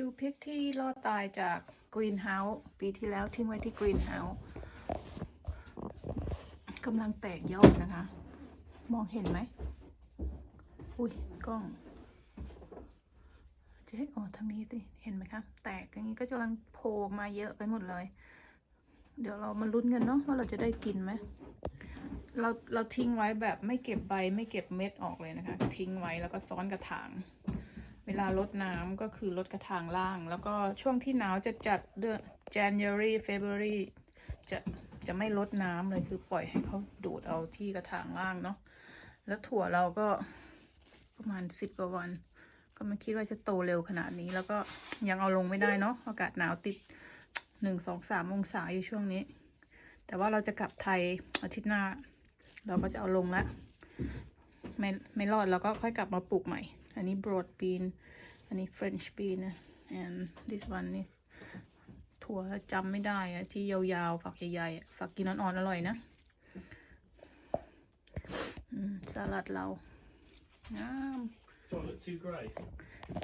ดูพริกที่รอดตายจากกรีนเฮาส์ปีที่แล้วทิ้งไว้ที่กรีนเฮาส์กำลังแตกยอดนะคะ มองเห็นไหม อุ้ยกล้อง จะให้ออกทางนี้สิเห็นไหมคะ แตกอย่างนี้ก็กำลังโผล่มาเยอะไปหมดเลย เดี๋ยวเรามาลุ้นกันเนาะว่าเราจะได้กินไหมเราเราทิ้งไว้แบบไม่เก็บใบไม่เก็บเม็ดออกเลยนะคะ ทิ้งไว้แล้วก็ซ้อนกระถาง วลาลดน้ำก็คือลดกระถางล่าง แล้วก็ช่วงที่หนาวจะจัดเดือน January February จะจะไม่ลดน้ำเลยคือปล่อยให้เขาดูดเอาที่กระถางล่างเนาะแล้วถั่วเราก็ประมาณสิบกว่าวัน ก็ไม่คิดว่าจะโตเร็วขนาดนี้ แล้วก็ยังเอาลงไม่ได้เนาะอากาศหนาวติดหนึ่งสองสามองศาอยู่ช่วงนี้ แต่ว่าเราจะกลับไทยอาทิตย์หน้า เราก็จะเอาลงแล้ว ไม่ไม่รอดเราก็ค่อยกลับมาปลูกใหม่ อันนี้ broad bean อันนี้ French bean นะ and this one is ถั่วจำไม่ได้อะที่ยาวๆฝักใหญ่ๆอะฝักกินอ่อนๆอร่อยนะอืมสลัดเรางาม Do I look too grey?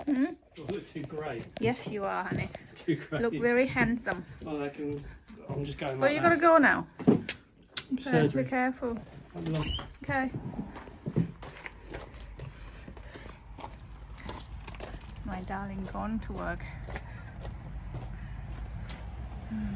Hmm? Do I look too grey? yes you are honey Too grey. look very handsome Well, I can. I'm just going. so like you that. gotta go now okay, Surgery. be careful I'm not- Okay. My darling gone to work. Hmm,